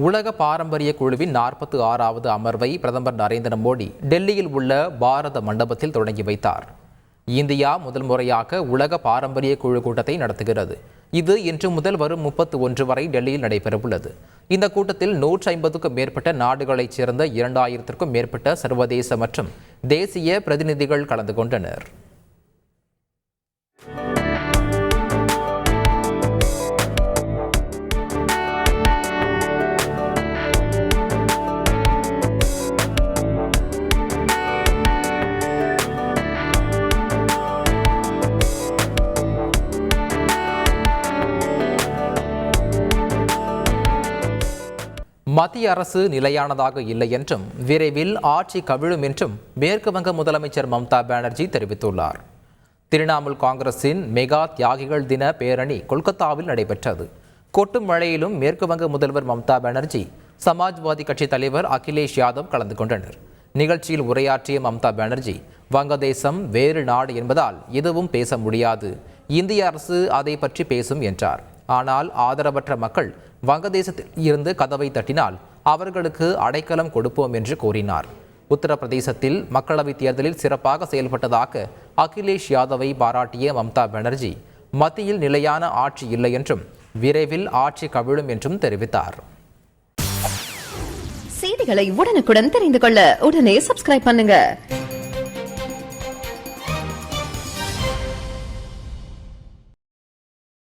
உலக பாரம்பரிய குழுவின் நாற்பத்தி ஆறாவது அமர்வை பிரதமர் நரேந்திர மோடி டெல்லியில் உள்ள பாரத மண்டபத்தில் தொடங்கி வைத்தார். இந்தியா முதல் முறையாக உலக பாரம்பரிய குழு கூட்டத்தை நடத்துகிறது. இது இன்று முதல் வரும் முப்பத்தி ஒன்று வரை டெல்லியில் நடைபெறவுள்ளது. இந்த கூட்டத்தில் நூற்றி ஐம்பதுக்கும் மேற்பட்ட நாடுகளைச் சேர்ந்த இரண்டாயிரத்திற்கும் மேற்பட்ட சர்வதேச மற்றும் தேசிய பிரதிநிதிகள் கலந்து கொண்டனர். மத்திய அரசு நிலையானதாக இல்லை என்றும் விரைவில் ஆட்சி கவிழும் என்றும் மேற்கு வங்க முதலமைச்சர் மம்தா பானர்ஜி தெரிவித்துள்ளார். திரிணாமுல் காங்கிரசின் மெகா தியாகிகள் தின பேரணி கொல்கத்தாவில் நடைபெற்றது. கொட்டும் மழையிலும் மேற்கு வங்க முதல்வர் மம்தா பானர்ஜி சமாஜ்வாதி கட்சி தலைவர் அகிலேஷ் யாதவ் கலந்து கொண்டனர். நிகழ்ச்சியில் உரையாற்றிய மம்தா பானர்ஜி வங்கதேசம் வேறு நாடு என்பதால் எதுவும் பேச முடியாது இந்திய அரசு அதை பற்றி பேசும் என்றார். ஆனால் ஆதரவற்ற மக்கள் வங்கதேசத்தில் இருந்து கதவை தட்டினால் அவர்களுக்கு அடைக்கலம் கொடுப்போம் என்று கூறினார். உத்தரப்பிரதேசத்தில் மக்களவைத் தேர்தலில் சிறப்பாக செயல்பட்டதாக அகிலேஷ் யாதவை பாராட்டிய மம்தா பானர்ஜி மத்தியில் நிலையான ஆட்சி இல்லை என்றும் விரைவில் ஆட்சி கவிழும் என்றும் தெரிவித்தார். செய்திகளை உடனுக்குடன் தெரிந்து கொள்ள உடனே சப்ஸ்கிரைப் பண்ணுங்க.